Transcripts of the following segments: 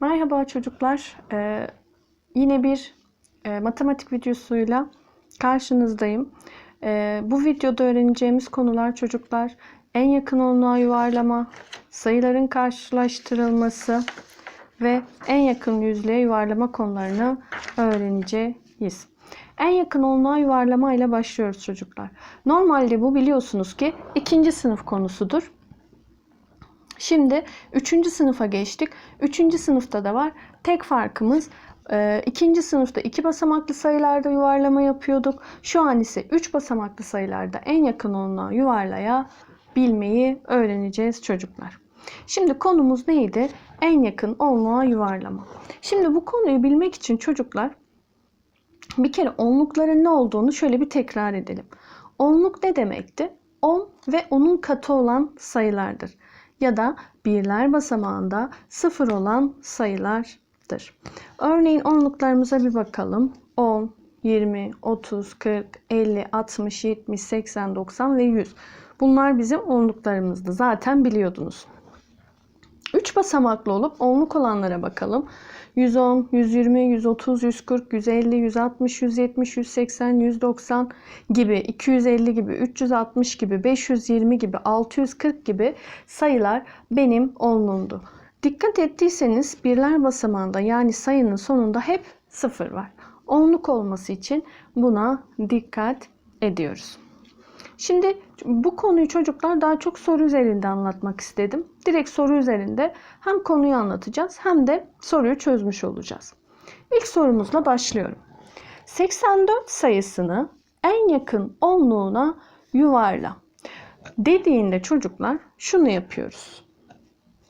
Merhaba çocuklar. Ee, yine bir e, matematik videosuyla karşınızdayım. Ee, bu videoda öğreneceğimiz konular çocuklar en yakın onluğa yuvarlama, sayıların karşılaştırılması ve en yakın yüzlüğe yuvarlama konularını öğreneceğiz. En yakın onluğa yuvarlama ile başlıyoruz çocuklar. Normalde bu biliyorsunuz ki ikinci sınıf konusudur. Şimdi 3. sınıfa geçtik. 3. sınıfta da var. Tek farkımız e, ikinci sınıfta iki basamaklı sayılarda yuvarlama yapıyorduk. Şu an ise 3 basamaklı sayılarda en yakın onluğa yuvarlayabilmeyi öğreneceğiz çocuklar. Şimdi konumuz neydi? En yakın onluğa yuvarlama. Şimdi bu konuyu bilmek için çocuklar bir kere onlukların ne olduğunu şöyle bir tekrar edelim. Onluk ne demekti? 10 ve onun katı olan sayılardır ya da birler basamağında sıfır olan sayılardır. Örneğin onluklarımıza bir bakalım. 10, 20, 30, 40, 50, 60, 70, 80, 90 ve 100. Bunlar bizim onluklarımızdı. Zaten biliyordunuz. 3 basamaklı olup onluk olanlara bakalım. 110, 120, 130, 140, 150, 160, 170, 180, 190 gibi, 250 gibi, 360 gibi, 520 gibi, 640 gibi sayılar benim onluğumdu. Dikkat ettiyseniz birler basamağında yani sayının sonunda hep sıfır var. Onluk olması için buna dikkat ediyoruz. Şimdi bu konuyu çocuklar daha çok soru üzerinde anlatmak istedim. Direkt soru üzerinde hem konuyu anlatacağız hem de soruyu çözmüş olacağız. İlk sorumuzla başlıyorum. 84 sayısını en yakın onluğuna yuvarla. Dediğinde çocuklar şunu yapıyoruz.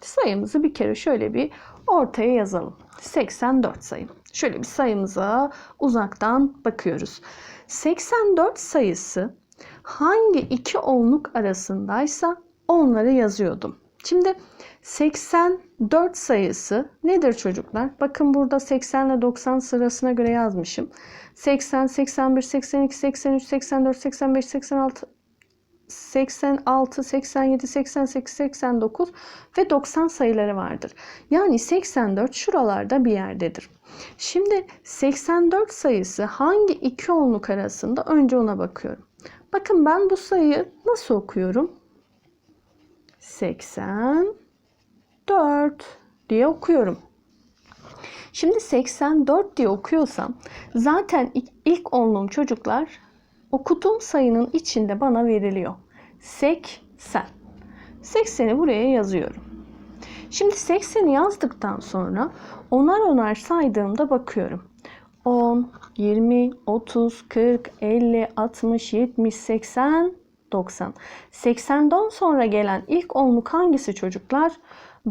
Sayımızı bir kere şöyle bir ortaya yazalım. 84 sayı. Şöyle bir sayımıza uzaktan bakıyoruz. 84 sayısı hangi iki onluk arasındaysa onları yazıyordum. Şimdi 84 sayısı nedir çocuklar? Bakın burada 80 ile 90 sırasına göre yazmışım. 80, 81, 82, 83, 84, 85, 86, 86, 87, 88, 89 ve 90 sayıları vardır. Yani 84 şuralarda bir yerdedir. Şimdi 84 sayısı hangi iki onluk arasında? Önce ona bakıyorum. Bakın ben bu sayıyı nasıl okuyorum? 84 diye okuyorum. Şimdi 84 diye okuyorsam zaten ilk onluğum çocuklar okuduğum sayının içinde bana veriliyor. 80. 80'i buraya yazıyorum. Şimdi 80'i yazdıktan sonra onar onar saydığımda bakıyorum. 10, 20, 30, 40, 50, 60, 70, 80, 90. 80'den sonra gelen ilk onluk hangisi çocuklar?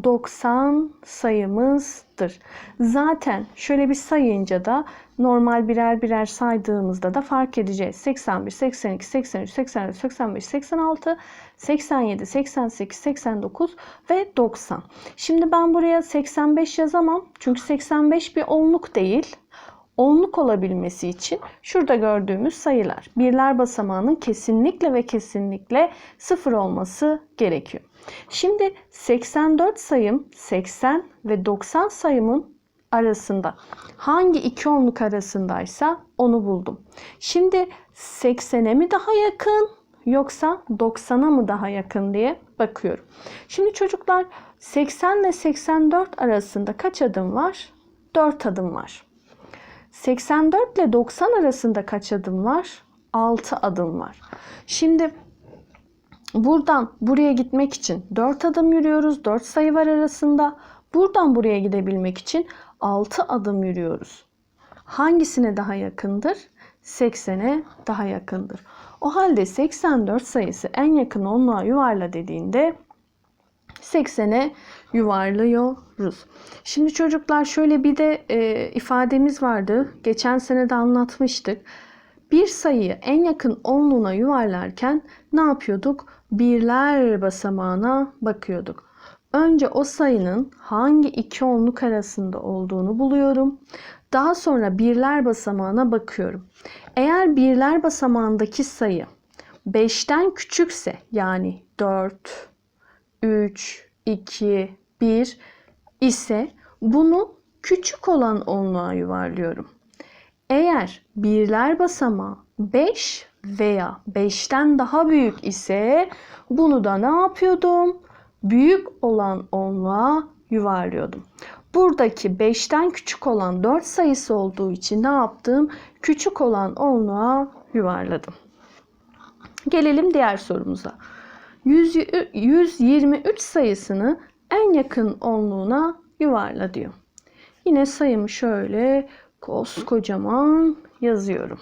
90 sayımızdır. Zaten şöyle bir sayınca da normal birer birer saydığımızda da fark edeceğiz. 81, 82, 83, 84, 85, 86, 87, 88, 89 ve 90. Şimdi ben buraya 85 yazamam. Çünkü 85 bir onluk değil onluk olabilmesi için şurada gördüğümüz sayılar birler basamağının kesinlikle ve kesinlikle sıfır olması gerekiyor. Şimdi 84 sayım 80 ve 90 sayımın arasında hangi iki onluk arasındaysa onu buldum. Şimdi 80'e mi daha yakın yoksa 90'a mı daha yakın diye bakıyorum. Şimdi çocuklar 80 ile 84 arasında kaç adım var? 4 adım var. 84 ile 90 arasında kaç adım var? 6 adım var. Şimdi buradan buraya gitmek için 4 adım yürüyoruz. 4 sayı var arasında. Buradan buraya gidebilmek için 6 adım yürüyoruz. Hangisine daha yakındır? 80'e daha yakındır. O halde 84 sayısı en yakın onluğa yuvarla dediğinde 80'e yuvarlıyoruz. Şimdi çocuklar şöyle bir de e, ifademiz vardı. Geçen sene de anlatmıştık. Bir sayıyı en yakın onluğuna yuvarlarken ne yapıyorduk? Birler basamağına bakıyorduk. Önce o sayının hangi iki onluk arasında olduğunu buluyorum. Daha sonra birler basamağına bakıyorum. Eğer birler basamağındaki sayı 5'ten küçükse yani 4, 3, 2, 1 ise Bunu küçük olan onluğa yuvarlıyorum. Eğer birler basamağı 5 veya 5'ten daha büyük ise bunu da ne yapıyordum? Büyük olan onluğa yuvarlıyordum. Buradaki 5'ten küçük olan 4 sayısı olduğu için ne yaptım? Küçük olan onluğa yuvarladım. Gelelim diğer sorumuza. 100 123 sayısını en yakın onluğuna yuvarla diyor. Yine sayımı şöyle koskocaman yazıyorum.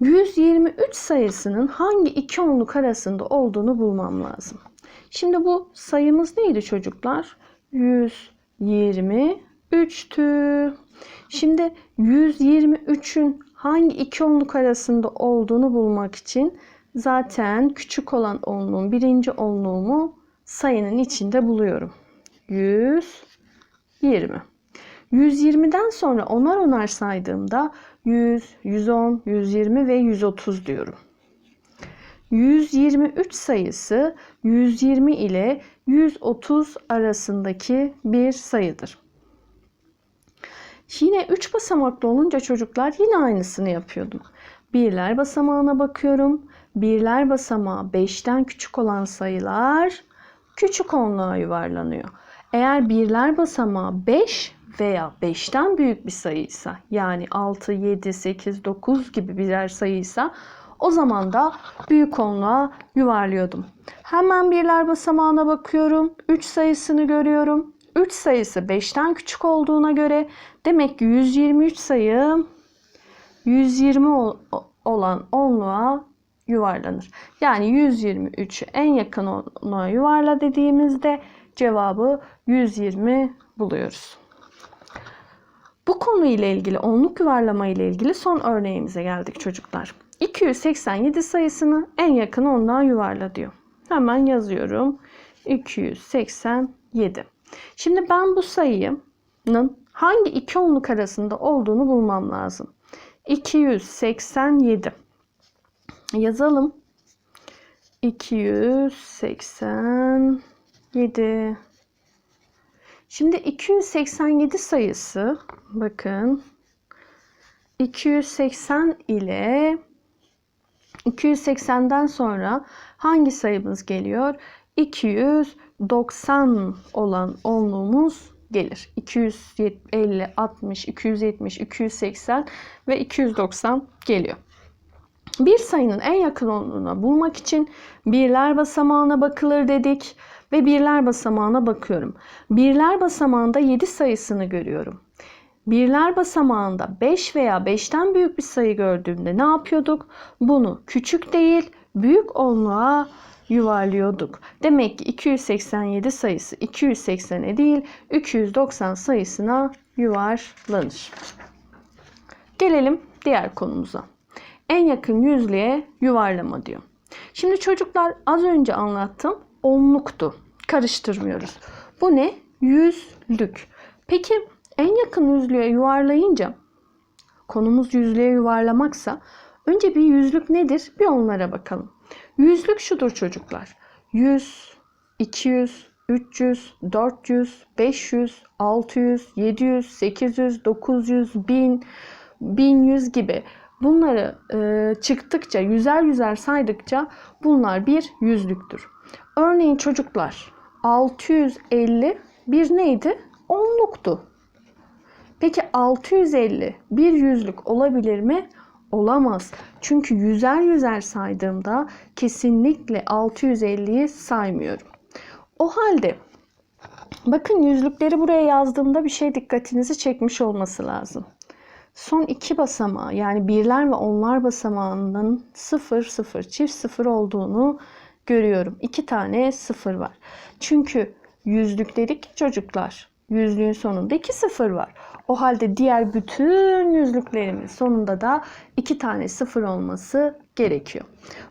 123 sayısının hangi iki onluk arasında olduğunu bulmam lazım. Şimdi bu sayımız neydi çocuklar? 123'tü. Şimdi 123'ün hangi iki onluk arasında olduğunu bulmak için zaten küçük olan onluğun birinci onluğumu sayının içinde buluyorum. 120. 120'den sonra onar onar saydığımda 100, 110, 120 ve 130 diyorum. 123 sayısı 120 ile 130 arasındaki bir sayıdır. Yine 3 basamaklı olunca çocuklar yine aynısını yapıyordum. Birler basamağına bakıyorum. Birler basamağı 5'ten küçük olan sayılar küçük onluğa yuvarlanıyor. Eğer birler basamağı 5 veya 5'ten büyük bir sayıysa yani 6, 7, 8, 9 gibi birer sayıysa o zaman da büyük onluğa yuvarlıyordum. Hemen birler basamağına bakıyorum. 3 sayısını görüyorum. 3 sayısı 5'ten küçük olduğuna göre demek ki 123 sayı 120 olan onluğa yuvarlanır. Yani 123'ü en yakın onluğa yuvarla dediğimizde cevabı 120 buluyoruz. Bu konu ile ilgili onluk yuvarlama ile ilgili son örneğimize geldik çocuklar. 287 sayısını en yakın onluğa yuvarla diyor. Hemen yazıyorum. 287. Şimdi ben bu sayının hangi iki onluk arasında olduğunu bulmam lazım. 287. Yazalım. 287. Şimdi 287 sayısı bakın 280 ile 280'den sonra hangi sayımız geliyor? 290 olan onluğumuz gelir. 250, 60, 270, 280 ve 290 geliyor. Bir sayının en yakın onluğunu bulmak için birler basamağına bakılır dedik ve birler basamağına bakıyorum. Birler basamağında 7 sayısını görüyorum. Birler basamağında 5 veya 5'ten büyük bir sayı gördüğümde ne yapıyorduk? Bunu küçük değil, büyük onluğa yuvarlıyorduk. Demek ki 287 sayısı 280'e değil 290 sayısına yuvarlanır. Gelelim diğer konumuza. En yakın yüzlüğe yuvarlama diyor. Şimdi çocuklar az önce anlattım onluktu. Karıştırmıyoruz. Bu ne? Yüzlük. Peki en yakın yüzlüğe yuvarlayınca konumuz yüzlüğe yuvarlamaksa önce bir yüzlük nedir? Bir onlara bakalım. Yüzlük şudur çocuklar. 100, 200, 300, 400, 500, 600, 700, 800, 900, 1000, 1100 gibi bunları e, çıktıkça yüzer yüzer saydıkça bunlar bir yüzlüktür. Örneğin çocuklar 650 bir neydi? Onluktu. Peki 650 bir yüzlük olabilir mi? Olamaz. Çünkü yüzer yüzer saydığımda kesinlikle 650'yi saymıyorum. O halde bakın yüzlükleri buraya yazdığımda bir şey dikkatinizi çekmiş olması lazım. Son iki basamağı yani birler ve onlar basamağının 0 0 çift 0 olduğunu görüyorum. İki tane 0 var. Çünkü yüzlük dedik çocuklar. Yüzlüğün sonunda iki sıfır var. O halde diğer bütün yüzlüklerimin sonunda da iki tane sıfır olması gerekiyor.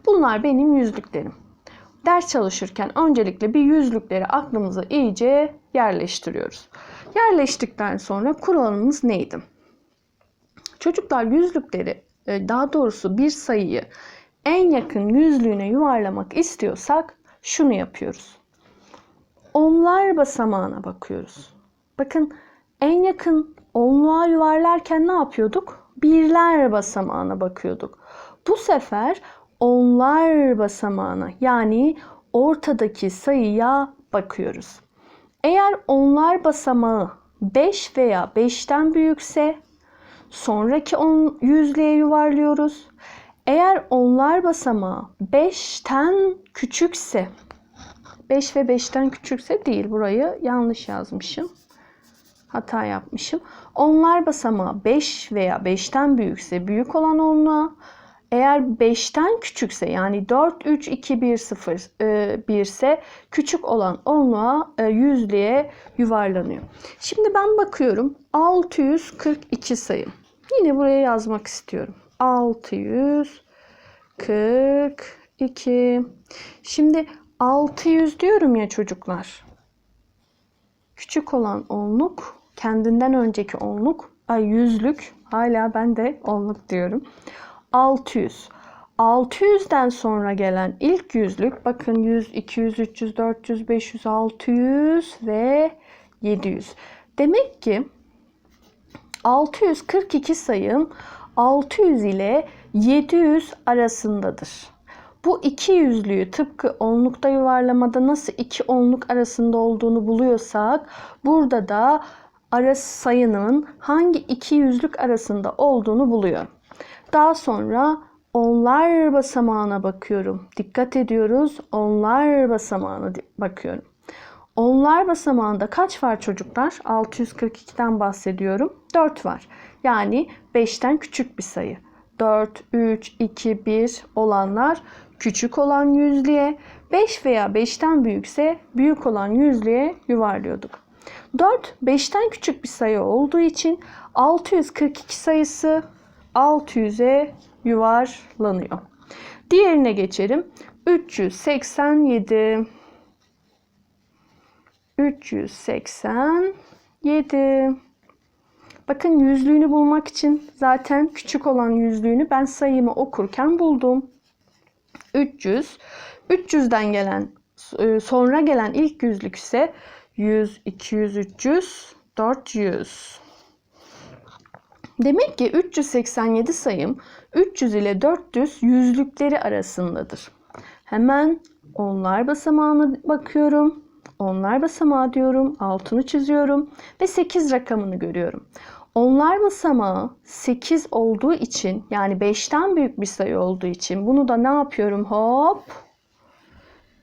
Bunlar benim yüzlüklerim. Ders çalışırken öncelikle bir yüzlükleri aklımıza iyice yerleştiriyoruz. Yerleştikten sonra kuralımız neydi? Çocuklar yüzlükleri e, daha doğrusu bir sayıyı en yakın yüzlüğüne yuvarlamak istiyorsak şunu yapıyoruz. Onlar basamağına bakıyoruz. Bakın en yakın onluğa yuvarlarken ne yapıyorduk? Birler basamağına bakıyorduk. Bu sefer onlar basamağına yani ortadaki sayıya bakıyoruz. Eğer onlar basamağı 5 veya 5'ten büyükse sonraki on, yüzlüğe yuvarlıyoruz. Eğer onlar basamağı 5'ten küçükse 5 ve 5'ten küçükse değil burayı yanlış yazmışım. Hata yapmışım. Onlar basamağı 5 veya 5'ten büyükse büyük olan onluğa eğer 5'ten küçükse yani 4, 3, 2, 1, 0, 1 ise küçük olan onluğa e, yüzlüğe yuvarlanıyor. Şimdi ben bakıyorum 642 sayım. Yine buraya yazmak istiyorum. 642 Şimdi 600 diyorum ya çocuklar. Küçük olan onluk, kendinden önceki onluk, ay yüzlük, hala ben de onluk diyorum. 600. 600'den sonra gelen ilk yüzlük bakın 100, 200, 300, 400, 500, 600 ve 700. Demek ki 642 sayım 600 ile 700 arasındadır. Bu iki yüzlüğü tıpkı onlukta yuvarlamada nasıl iki onluk arasında olduğunu buluyorsak burada da arası sayının hangi iki yüzlük arasında olduğunu buluyorum. Daha sonra onlar basamağına bakıyorum. Dikkat ediyoruz. Onlar basamağına bakıyorum. Onlar basamağında kaç var çocuklar? 642'den bahsediyorum. 4 var. Yani 5'ten küçük bir sayı. 4, 3, 2, 1 olanlar küçük olan yüzlüğe, 5 veya 5'ten büyükse büyük olan yüzlüğe yuvarlıyorduk. 4, 5'ten küçük bir sayı olduğu için 642 sayısı 600'e yuvarlanıyor. Diğerine geçelim. 387 387 Bakın yüzlüğünü bulmak için zaten küçük olan yüzlüğünü ben sayımı okurken buldum. 300 300'den gelen sonra gelen ilk yüzlük ise 100, 200, 300, 400. Demek ki 387 sayım 300 ile 400 yüzlükleri arasındadır. Hemen onlar basamağına bakıyorum. Onlar basamağı diyorum. Altını çiziyorum. Ve 8 rakamını görüyorum. Onlar basamağı 8 olduğu için yani 5'ten büyük bir sayı olduğu için bunu da ne yapıyorum? Hop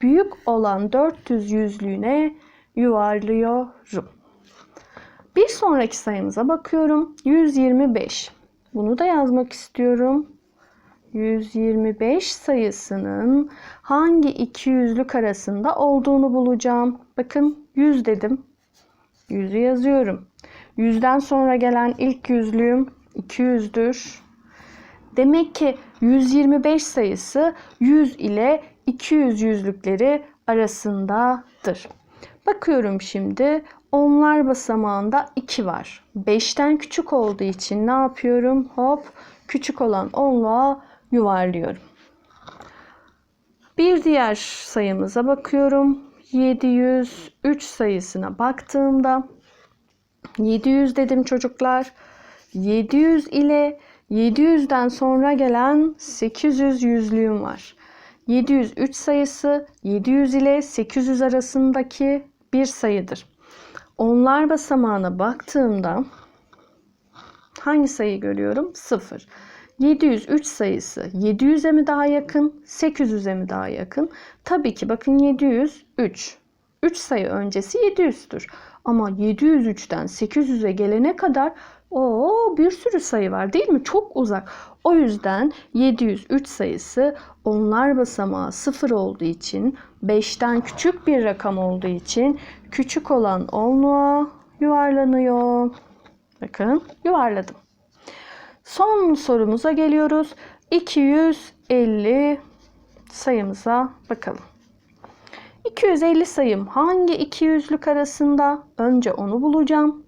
büyük olan 400 yüzlüğüne yuvarlıyorum. Bir sonraki sayımıza bakıyorum. 125. Bunu da yazmak istiyorum. 125 sayısının hangi iki yüzlük arasında olduğunu bulacağım. Bakın 100 dedim. 100'ü yazıyorum. 100'den sonra gelen ilk yüzlüğüm 200'dür. Demek ki 125 sayısı 100 ile 200 yüzlükleri arasındadır. Bakıyorum şimdi onlar basamağında 2 var. 5'ten küçük olduğu için ne yapıyorum? Hop küçük olan onluğa yuvarlıyorum. Bir diğer sayımıza bakıyorum. 703 sayısına baktığımda 700 dedim çocuklar. 700 ile 700'den sonra gelen 800 yüzlüğüm var. 703 sayısı 700 ile 800 arasındaki bir sayıdır. Onlar basamağına baktığımda hangi sayıyı görüyorum? 0. 703 sayısı 700'e mi daha yakın, 800'e mi daha yakın? Tabii ki bakın 703. 3 sayı öncesi 700'tür. Ama 703'ten 800'e gelene kadar o bir sürü sayı var değil mi? Çok uzak. O yüzden 703 sayısı onlar basamağı 0 olduğu için 5'ten küçük bir rakam olduğu için küçük olan onluğa yuvarlanıyor. Bakın yuvarladım. Son sorumuza geliyoruz. 250 sayımıza bakalım. 250 sayım hangi iki yüzlük arasında? Önce onu bulacağım.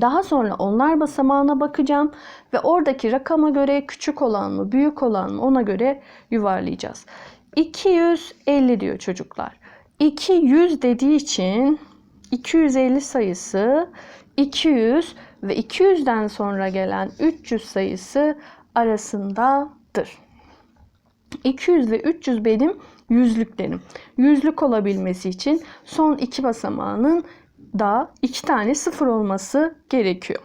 Daha sonra onlar basamağına bakacağım ve oradaki rakama göre küçük olan mı, büyük olan mı ona göre yuvarlayacağız. 250 diyor çocuklar. 200 dediği için 250 sayısı 200 ve 200'den sonra gelen 300 sayısı arasındadır. 200 ve 300 benim yüzlüklerim. Yüzlük olabilmesi için son iki basamağının da iki tane sıfır olması gerekiyor.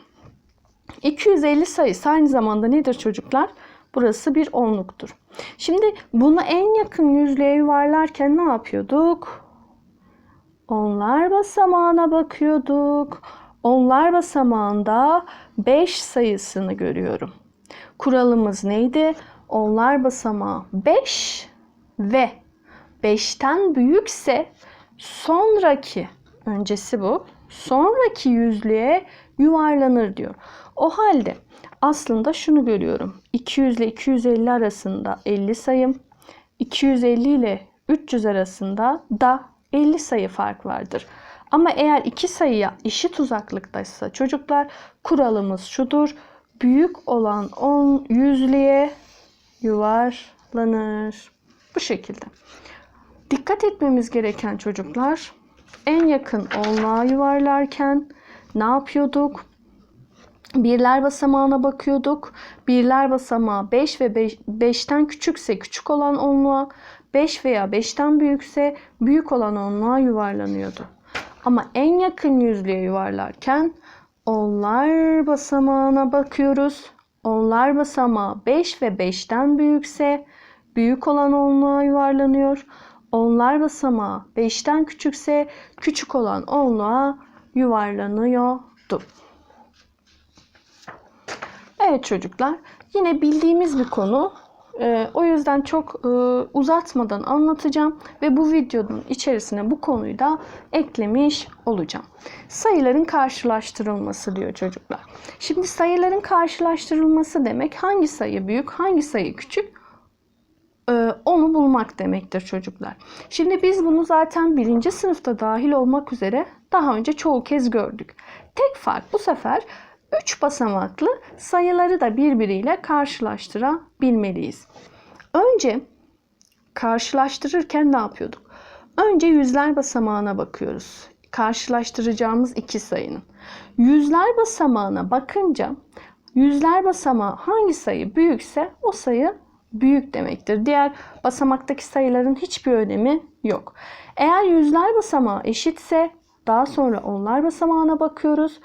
250 sayısı aynı zamanda nedir çocuklar? Burası bir onluktur. Şimdi bunu en yakın yüzlüğe yuvarlarken ne yapıyorduk? Onlar basamağına bakıyorduk. Onlar basamağında 5 sayısını görüyorum. Kuralımız neydi? Onlar basamağı 5 ve 5'ten büyükse sonraki öncesi bu. Sonraki yüzlüğe yuvarlanır diyor. O halde aslında şunu görüyorum. 200 ile 250 arasında 50 sayım, 250 ile 300 arasında da 50 sayı fark vardır. Ama eğer iki sayıya eşit uzaklıktaysa çocuklar kuralımız şudur. Büyük olan 10 yüzlüğe yuvarlanır. Bu şekilde. Dikkat etmemiz gereken çocuklar en yakın onluğa yuvarlarken ne yapıyorduk? Birler basamağına bakıyorduk. Birler basamağı 5 ve 5'ten küçükse küçük olan onluğa, 5 veya 5'ten büyükse büyük olan onluğa yuvarlanıyordu. Ama en yakın yüzlüğe yuvarlarken onlar basamağına bakıyoruz. Onlar basamağı 5 ve 5'ten büyükse büyük olan onluğa yuvarlanıyor. Onlar basamağı 5'ten küçükse küçük olan onluğa yuvarlanıyordu. Evet çocuklar, yine bildiğimiz bir konu. Ee, o yüzden çok e, uzatmadan anlatacağım ve bu videonun içerisine bu konuyu da eklemiş olacağım. Sayıların karşılaştırılması diyor çocuklar. Şimdi sayıların karşılaştırılması demek hangi sayı büyük, hangi sayı küçük onu bulmak demektir çocuklar. Şimdi biz bunu zaten birinci sınıfta dahil olmak üzere daha önce çoğu kez gördük. Tek fark bu sefer 3 basamaklı sayıları da birbiriyle karşılaştırabilmeliyiz. Önce karşılaştırırken ne yapıyorduk? Önce yüzler basamağına bakıyoruz. Karşılaştıracağımız iki sayının. Yüzler basamağına bakınca yüzler basamağı hangi sayı büyükse o sayı büyük demektir. Diğer basamaktaki sayıların hiçbir önemi yok. Eğer yüzler basamağı eşitse daha sonra onlar basamağına bakıyoruz.